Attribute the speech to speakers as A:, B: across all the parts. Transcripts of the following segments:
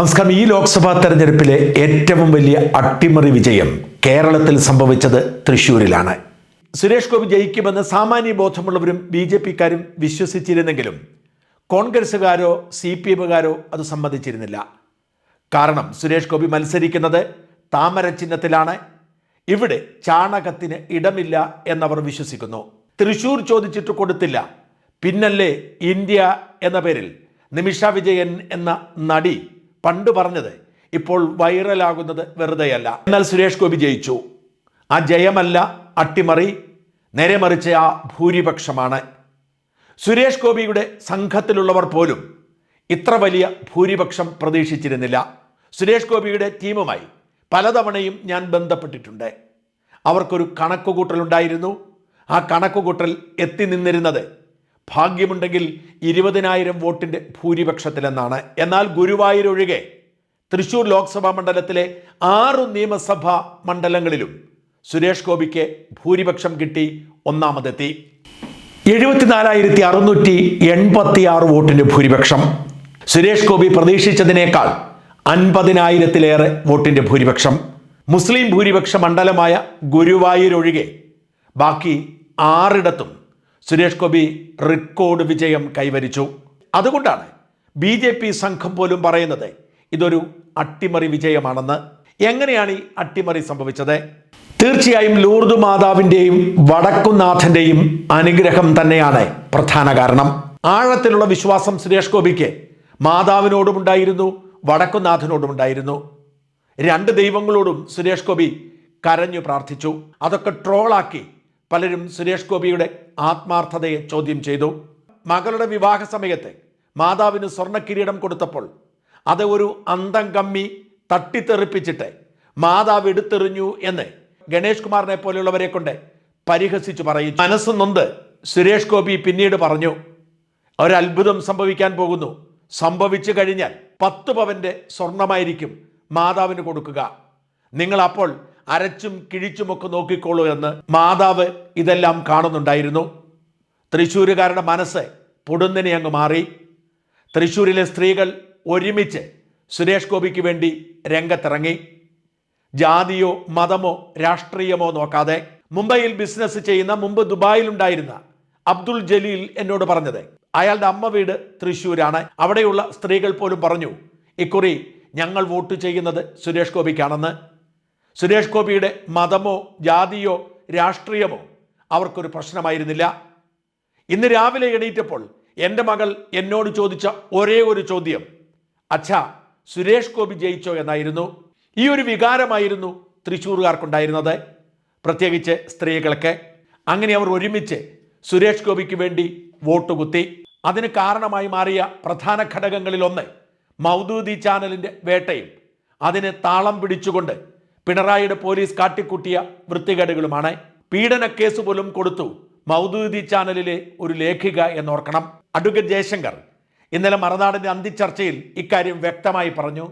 A: നമസ്കാരം. ഈ ലോക്സഭാ തെരഞ്ഞെടുപ്പിലെ ഏറ്റവും വലിയ അട്ടിമറി വിജയം കേരളത്തിൽ സംഭവിച്ചത് തൃശൂരിലാണ് സുരേഷ് ഗോപി ജയിക്കുമെന്ന് സാമാന്യ ബോധമുള്ളവരും ബി ജെ പിക്കാരും വിശ്വസിച്ചിരുന്നെങ്കിലും കോൺഗ്രസ്സുകാരോ സി പി എമ്മുകാരോ അത് സമ്മതിച്ചിരുന്നില്ല. കാരണം സുരേഷ് ഗോപി മത്സരിക്കുന്നത് താമര ചിഹ്നത്തിലാണ്. ഇവിടെ ചാണകത്തിന് ഇടമില്ല എന്നവർ വിശ്വസിക്കുന്നു. തൃശൂർ ചോദിച്ചിട്ട് കൊടുത്തില്ല. പിന്നല്ലേ ഇന്ത്യ എന്ന പേരിൽ നിമിഷ വിജയൻ എന്ന നടി പണ്ട് പറഞ്ഞത് ഇപ്പോൾ വൈറലാകുന്നത് വെറുതെയല്ല. എന്നാൽ സുരേഷ് ഗോപി ജയിച്ചു. ആ ജയമല്ല അട്ടിമറി നേരെ മറിച്ച് ആ ഭൂരിപക്ഷമാണ്. സുരേഷ് ഗോപിയുടെ സംഘത്തിലുള്ളവർ പോലും ഇത്ര വലിയ ഭൂരിപക്ഷം പ്രതീക്ഷിച്ചിരുന്നില്ല. സുരേഷ് ഗോപിയുടെ ടീമുമായി പലതവണയും ഞാൻ ബന്ധപ്പെട്ടിട്ടുണ്ട്. അവർക്കൊരു കണക്കുകൂട്ടലുണ്ടായിരുന്നു. ആ കണക്കുകൂട്ടൽ എത്തി നിന്നിരുന്നത് ഭാഗ്യമുണ്ടെങ്കിൽ ഇരുപതിനായിരം വോട്ടിന്റെ ഭൂരിപക്ഷത്തിലെന്നാണ്. എന്നാൽ ഗുരുവായൂർ ഒഴികെ തൃശൂർ ലോക്സഭാ മണ്ഡലത്തിലെ ആറു നിയമസഭാ മണ്ഡലങ്ങളിലും സുരേഷ് ഗോപിക്ക് ഭൂരിപക്ഷം കിട്ടി ഒന്നാമതെത്തി. എഴുപത്തിനാലായിരത്തി അറുന്നൂറ്റി എൺപത്തി ആറ് വോട്ടിന്റെ ഭൂരിപക്ഷം. സുരേഷ് ഗോപി പ്രതീക്ഷിച്ചതിനേക്കാൾ അൻപതിനായിരത്തിലേറെ വോട്ടിന്റെ ഭൂരിപക്ഷം. മുസ്ലിം ഭൂരിപക്ഷ മണ്ഡലമായ ഗുരുവായൂർ ഒഴികെ ബാക്കി ആറിടത്തും സുരേഷ് ഗോപി റെക്കോർഡ് വിജയം കൈവരിച്ചു. അതുകൊണ്ടാണ് ബി ജെ പി സംഘം പോലും പറയുന്നത് ഇതൊരു അട്ടിമറി വിജയമാണെന്ന്. എങ്ങനെയാണ് ഈ അട്ടിമറി സംഭവിച്ചത്? തീർച്ചയായും ലൂർദ് മാതാവിന്റെയും വടക്കുനാഥന്റെയും അനുഗ്രഹം തന്നെയാണ് പ്രധാന കാരണം. ആഴത്തിലുള്ള വിശ്വാസം സുരേഷ് ഗോപിക്ക് മാതാവിനോടും ഉണ്ടായിരുന്നു വടക്കുനാഥനോടും ഉണ്ടായിരുന്നു. രണ്ട് ദൈവങ്ങളോടും സുരേഷ് ഗോപി കരഞ്ഞു പ്രാർത്ഥിച്ചു. അതൊക്കെ ട്രോളാക്കി പലരും സുരേഷ് ഗോപിയുടെ ആത്മാർത്ഥതയെ ചോദ്യം ചെയ്തു. മകളുടെ വിവാഹ സമയത്ത് മാതാവിന് സ്വർണക്കിരീടം കൊടുത്തപ്പോൾ അത് ഒരു അന്തം കമ്മി തട്ടിത്തെറിപ്പിച്ചിട്ട് മാതാവ് എടുത്തെറിഞ്ഞു എന്ന് ഗണേഷ് കുമാറിനെ പോലെയുള്ളവരെ കൊണ്ട് പരിഹസിച്ചു പറയും. മനസ്സ് നൊന്ത് സുരേഷ് ഗോപി പിന്നീട് പറഞ്ഞു ഒരത്ഭുതം സംഭവിക്കാൻ പോകുന്നു. സംഭവിച്ചു കഴിഞ്ഞാൽ പത്ത് പവന്റെ സ്വർണമായിരിക്കും മാതാവിന് കൊടുക്കുക. നിങ്ങൾ അപ്പോൾ അരച്ചും കിഴിച്ചുമൊക്കെ നോക്കിക്കോളൂ എന്ന് മാതാവ് ഇതെല്ലാം കാണുന്നുണ്ടായിരുന്നു. തൃശ്ശൂരുകാരുടെ മനസ്സ് പൊടുന്നിനെ അങ്ങ് മാറി. തൃശ്ശൂരിലെ സ്ത്രീകൾ ഒരുമിച്ച് സുരേഷ് ഗോപിക്ക് വേണ്ടി രംഗത്തിറങ്ങി. ജാതിയോ മതമോ രാഷ്ട്രീയമോ നോക്കാതെ മുംബൈയിൽ ബിസിനസ് ചെയ്യുന്ന മുമ്പ് ദുബായിലുണ്ടായിരുന്ന അബ്ദുൾ ജലീൽ എന്നോട് പറഞ്ഞത് അയാളുടെ അമ്മ വീട് തൃശ്ശൂരാണ്. അവിടെയുള്ള സ്ത്രീകൾ പോലും പറഞ്ഞു ഇക്കുറി ഞങ്ങൾ വോട്ട് ചെയ്യുന്നത് സുരേഷ് ഗോപിക്കാണെന്ന്. സുരേഷ് ഗോപിയുടെ മതമോ ജാതിയോ രാഷ്ട്രീയമോ അവർക്കൊരു പ്രശ്നമായിരുന്നില്ല. ഇന്ന് രാവിലെ എണീറ്റപ്പോൾ എന്റെ മകൾ എന്നോട് ചോദിച്ച ഒരേ ഒരു ചോദ്യം. അച്ഛ സുരേഷ് ഗോപി ജയിച്ചോ എന്നായിരുന്നു. ഈ ഒരു വികാരമായിരുന്നു തൃശ്ശൂർകാർക്കുണ്ടായിരുന്നത്. പ്രത്യേകിച്ച് സ്ത്രീകൾക്ക്. അങ്ങനെ അവർ ഒരുമിച്ച് സുരേഷ് ഗോപിക്ക് വേണ്ടി വോട്ട് കുത്തി. അതിന് കാരണമായി മാറിയ പ്രധാന ഘടകങ്ങളിലൊന്ന് മൗദൂദി ചാനലിന്റെ വേട്ടയും. അതിന് താളം പിടിച്ചുകൊണ്ട് പിണറായിയുടെ പോലീസ് കാട്ടിക്കൂട്ടിയ വൃത്തികേടുകളുമാണ് പീഡന കേസ് പോലും കൊടുത്തു മൗദൂദി ചാനലിലെ ഒരു ലേഖിക എന്നോർക്കണം. അഡ്വക്കേറ്റ് ജയശങ്കർ ഇന്നലെ മറുനാടിന്റെ അന്തിച്ചർച്ചയിൽ ഇക്കാര്യം വ്യക്തമായി പറഞ്ഞു.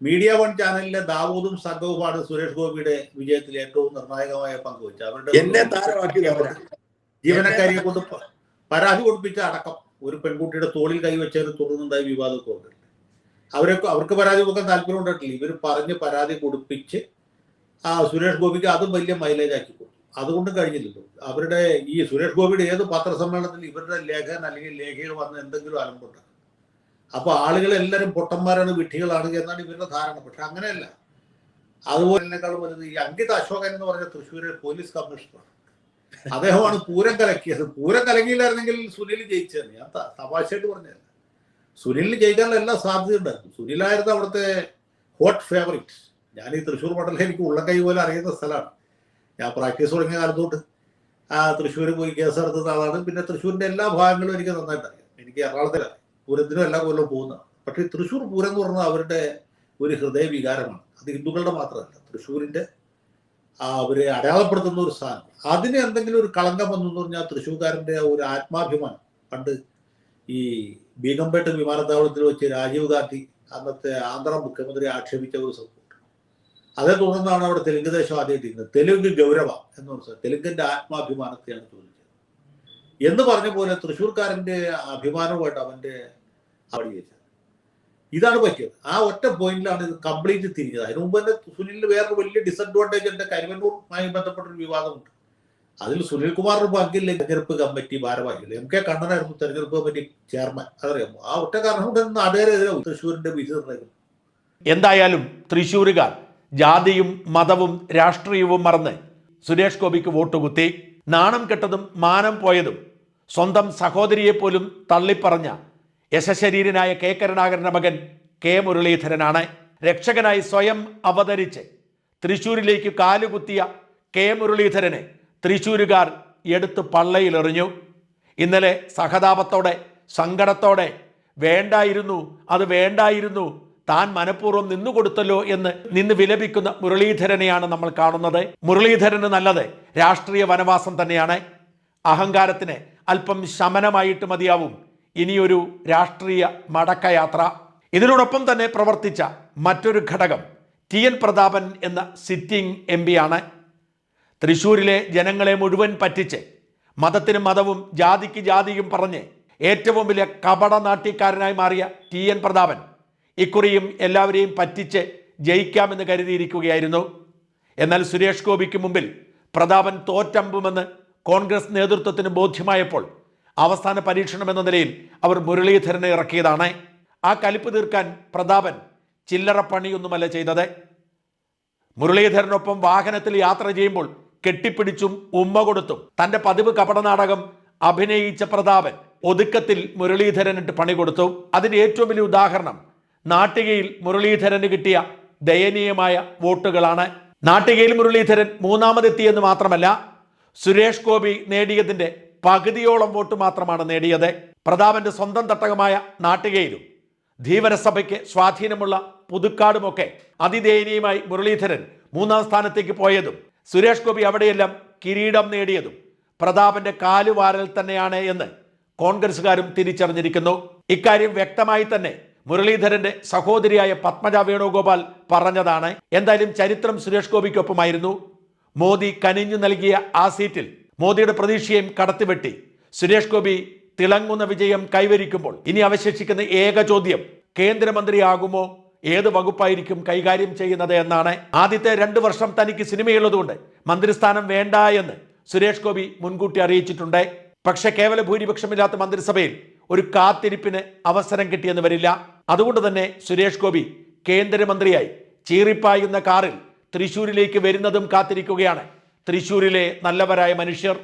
B: മീഡിയ വൺ ചാനലിലെ ദാവൂദും സംഘവുമാണ് സുരേഷ് ഗോപിയുടെ വിജയത്തിൽ ഏറ്റവും നിർണായകമായ പങ്കുവച്ചത് അവരുടെ
C: എന്നെ താരമാക്കിയത് അവരാ.
B: ജീവനക്കാരിയെ കൊണ്ട് പരാതി കൊടുപ്പിച്ച അടക്കം ഒരു പെൺകുട്ടിയുടെ തോളിൽ കൈവച്ചതിന് തുടർന്നുണ്ടായ വിവാദമൊക്കെ ഉണ്ട്. അവരൊക്കെ അവർക്ക് പരാതി കൊടുക്കാൻ താല്പര്യം ഉണ്ടായിട്ടില്ല ഇവർ പറഞ്ഞ് പരാതി കൊടുപ്പിച്ച് ആ സുരേഷ് ഗോപിക്ക് അതും വലിയ മൈലേജ് ആക്കി കൊടുത്തു. അതുകൊണ്ട് കഴിഞ്ഞില്ലല്ലോ അവരുടെ ഈ സുരേഷ് ഗോപിയുടെ ഏത് പത്രസമ്മേളനത്തിൽ ഇവരുടെ ലേഖകൻ അല്ലെങ്കിൽ ലേഖകൾ വന്ന് എന്തെങ്കിലും അലമ്പുണ്ട് അപ്പൊ ആളുകൾ എല്ലാവരും പൊട്ടന്മാരാണ് വിഡ്ഢികളാണ് എന്നാണ് ഇവരുടെ ധാരണ. പക്ഷെ അങ്ങനെയല്ല. അതുപോലെ വലുത് ഈ അങ്കിത് അശോകൻ എന്ന് പറഞ്ഞ തൃശ്ശൂരിലെ പോലീസ് കമ്മീഷണർ അദ്ദേഹമാണ് പൂരം കലക്കിയത്. പൂരം കലങ്ങിയില്ലായിരുന്നെങ്കിൽ സുനിൽ ജയിച്ചത് ഞാൻ തപാശയായിട്ട് പറഞ്ഞതല്ല. സുനിലിന് ജയിക്കാനുള്ള എല്ലാ സാധ്യതയുണ്ടായിരുന്നു. സുനിലായിരുന്നു അവിടുത്തെ ഹോട്ട് ഫേവറിറ്റ് ഞാൻ ഈ തൃശ്ശൂർ മണ്ഡലം എനിക്ക് ഉള്ള കൈ പോലെ അറിയുന്ന സ്ഥലമാണ്. ഞാൻ പ്രാക്ടീസ് തുടങ്ങിയ കാലത്തോട്ട്. ആ തൃശ്ശൂർ പോയി കേസ് നടത്തുന്ന ആളാണ് പിന്നെ തൃശ്ശൂരിന്റെ എല്ലാ ഭാഗങ്ങളും എനിക്ക് നന്നായിട്ട് അറിയാം. എനിക്ക് എറണാകുളത്തിലാണ് പൂരത്തിനും എല്ലാ കൊല്ലം പോകുന്നതാണ്. പക്ഷേ തൃശ്ശൂർ പൂരം എന്ന് പറഞ്ഞാൽ അവരുടെ ഒരു ഹൃദയ വികാരമാണ് അത് ഹിന്ദുക്കളുടെ മാത്രമല്ല. തൃശ്ശൂരിന്റെ ആ അവരെ അടയാളപ്പെടുത്തുന്ന ഒരു സ്ഥാനം അതിന് എന്തെങ്കിലും ഒരു കളങ്കം വന്നു എന്ന് പറഞ്ഞാൽ തൃശ്ശൂർക്കാരന്റെ ഒരു ആത്മാഭിമാനം. പണ്ട് ഈ ബീഗംപേട്ട് വിമാനത്താവളത്തിൽ വെച്ച് രാജീവ് ഗാന്ധി അന്നത്തെ ആന്ധ്ര മുഖ്യമന്ത്രി ആക്ഷേപിച്ച ഒരു സംഭവം. അതേ തുടർന്നാണ് അവിടെ തെലുങ്ക് ദേശം ആദ്യമായിട്ട് തെലുങ്ക് ഗൗരവ എന്ന് പറഞ്ഞാൽ തെലുങ്കിന്റെ ആത്മാഭിമാനത്തെയാണ് ചോദിച്ചത് എന്ന് പറഞ്ഞ പോലെ തൃശ്ശൂർക്കാരന്റെ അഭിമാനവുമായിട്ട് അവന്റെ അവിടെ വെച്ചത്. ഇതാണ് പറ്റിയത്. ആ ഒറ്റ പോയിന്റിലാണ് ഇത് കംപ്ലീറ്റ് തിരിഞ്ഞത്. അതിനു മുമ്പ് തന്നെ സുനിലിന് വേറൊരു വലിയ ഡിസഡ്വാന്റേജ് ഉണ്ട്. കരുവന്നൂറുമായി ബന്ധപ്പെട്ടൊരു വിവാദമുണ്ട്. അതിൽ സുനിൽ കുമാറിന് പങ്കില്ല തെരഞ്ഞെടുപ്പ് കമ്മിറ്റി ഭാരവാഹികൾ. എം കെ കണ്ണനായിരുന്നു തെരഞ്ഞെടുപ്പ് കമ്മിറ്റി ചെയർമാൻ. അതറിയാമോ? ആ ഒറ്റ കാരണം കൊണ്ട് നാട്ടുകാരെതിരെ തൃശ്ശൂരിന്റെ വിധി
A: എന്തായാലും തൃശ്ശൂരുകാർ ജാതിയും മതവും രാഷ്ട്രീയവും മറന്ന് സുരേഷ് ഗോപിക്ക് വോട്ട് കുത്തി. നാണം കെട്ടതും മാനം പോയതും സ്വന്തം സഹോദരിയെപ്പോലും തള്ളിപ്പറഞ്ഞ യശശരീരനായ കെ കരുണാകരന്റെ മകൻ കെ മുരളീധരനാണ്. രക്ഷകനായി സ്വയം അവതരിച്ച് തൃശൂരിലേക്ക് കാലുകുത്തിയ കെ മുരളീധരനെ തൃശൂരുകാർ എടുത്ത് പള്ളയിലെറിഞ്ഞു. ഇന്നലെ സഹതാപത്തോടെ സങ്കടത്തോടെ വേണ്ടായിരുന്നു അത് വേണ്ടായിരുന്നു താൻ മനഃപൂർവം നിന്നുകൊടുത്തല്ലോ എന്ന് നിന്ന് വിലപിക്കുന്ന മുരളീധരനെയാണ് നമ്മൾ കാണുന്നത്. മുരളീധരന് നല്ലത് രാഷ്ട്രീയ വനവാസം തന്നെയാണ്. അഹങ്കാരത്തിന് അല്പം ശമനമായിട്ട് മതിയാവും. ഇനിയൊരു രാഷ്ട്രീയ മടക്കയാത്ര. ഇതിനോടൊപ്പം തന്നെ പ്രവർത്തിച്ച മറ്റൊരു ഘടകം ടി എൻ പ്രതാപൻ എന്ന സിറ്റിംഗ് എം ആണ്. തൃശൂരിലെ ജനങ്ങളെ മുഴുവൻ പറ്റിച്ച് മതത്തിനും മതവും ജാതിക്ക് ജാതിയും പറഞ്ഞ് ഏറ്റവും വലിയ കപട നാട്യക്കാരനായി മാറിയ ടി എൻ പ്രതാപൻ ഇക്കുറിയും എല്ലാവരെയും പറ്റിച്ച് ജയിക്കാമെന്ന് കരുതിയിരിക്കുകയായിരുന്നു. എന്നാൽ സുരേഷ് ഗോപിക്ക് മുമ്പിൽ പ്രതാപൻ തോറ്റമ്പുമെന്ന് കോൺഗ്രസ് നേതൃത്വത്തിന് ബോധ്യമായപ്പോൾ അവസാന പരീക്ഷണം എന്ന നിലയിൽ അവർ മുരളീധരനെ ഇറക്കിയതാണ്. ആ കലിപ്പ് തീർക്കാൻ പ്രതാപൻ ചില്ലറ പണിയൊന്നുമല്ല ചെയ്തത്. മുരളീധരനൊപ്പം വാഹനത്തിൽ യാത്ര ചെയ്യുമ്പോൾ കെട്ടിപ്പിടിച്ചും ഉമ്മ കൊടുത്തും തന്റെ പതിവ് കപടനാടകം അഭിനയിച്ച പ്രതാപൻ ഒതുക്കത്തിൽ മുരളീധരനിട്ട് പണി കൊടുത്തു. അതിന്റെ ഏറ്റവും വലിയ ഉദാഹരണം നാട്ടികയിൽ മുരളീധരന് കിട്ടിയ ദയനീയമായ വോട്ടുകളാണ്. നാട്ടികയിൽ മുരളീധരൻ മൂന്നാമതെത്തിയെന്ന് മാത്രമല്ല സുരേഷ് ഗോപി നേടിയതിന്റെ പകുതിയോളം വോട്ട് മാത്രമാണ് നേടിയത്. പ്രതാപന്റെ സ്വന്തം തട്ടകമായ നാട്ടികയിലും ധീവരസഭയ്ക്ക് സ്വാധീനമുള്ള പുതുക്കാടുമൊക്കെ അതിദയനീയമായി മുരളീധരൻ മൂന്നാം സ്ഥാനത്തേക്ക് പോയതും സുരേഷ് ഗോപി അവിടെയെല്ലാം കിരീടം നേടിയതും പ്രതാപന്റെ കാലുവാരൽ തന്നെയാണ് എന്ന് കോൺഗ്രസുകാരും തിരിച്ചറിഞ്ഞിരിക്കുന്നു. ഇക്കാര്യം വ്യക്തമായി തന്നെ മുരളീധരന്റെ സഹോദരിയായ പത്മജ വേണുഗോപാൽ പറഞ്ഞതാണ്. എന്തായാലും ചരിത്രം സുരേഷ് ഗോപിക്കൊപ്പമായിരുന്നു. മോദി കനിഞ്ഞു നൽകിയ ആ സീറ്റിൽ മോദിയുടെ പ്രതീക്ഷയും കടത്തിവെട്ടി. സുരേഷ് ഗോപി തിളങ്ങുന്ന വിജയം കൈവരിക്കുമ്പോൾ ഇനി അവശേഷിക്കുന്ന ഏക ചോദ്യം കേന്ദ്രമന്ത്രിയാകുമോ? ഏത് വകുപ്പായിരിക്കും കൈകാര്യം ചെയ്യുന്നത് എന്നാണ്. ആദ്യത്തെ രണ്ട് വർഷം തനിക്ക് സിനിമയുള്ളതുകൊണ്ട് മന്ത്രിസ്ഥാനം വേണ്ട എന്ന് സുരേഷ് ഗോപി മുൻകൂട്ടി അറിയിച്ചിട്ടുണ്ട്. പക്ഷേ കേവല ഭൂരിപക്ഷമില്ലാത്ത മന്ത്രിസഭയിൽ ഒരു കാത്തിരിപ്പിന് അവസരം കിട്ടിയെന്ന് വരില്ല. അതുകൊണ്ട് തന്നെ സുരേഷ് ഗോപി കേന്ദ്രമന്ത്രിയായി ചീറിപ്പായുന്ന കാറിൽ തൃശ്ശൂരിലേക്ക് വരുന്നതും കാത്തിരിക്കുകയാണ്. തൃശ്ശൂരിലെ നല്ലവരായ മനുഷ്യർ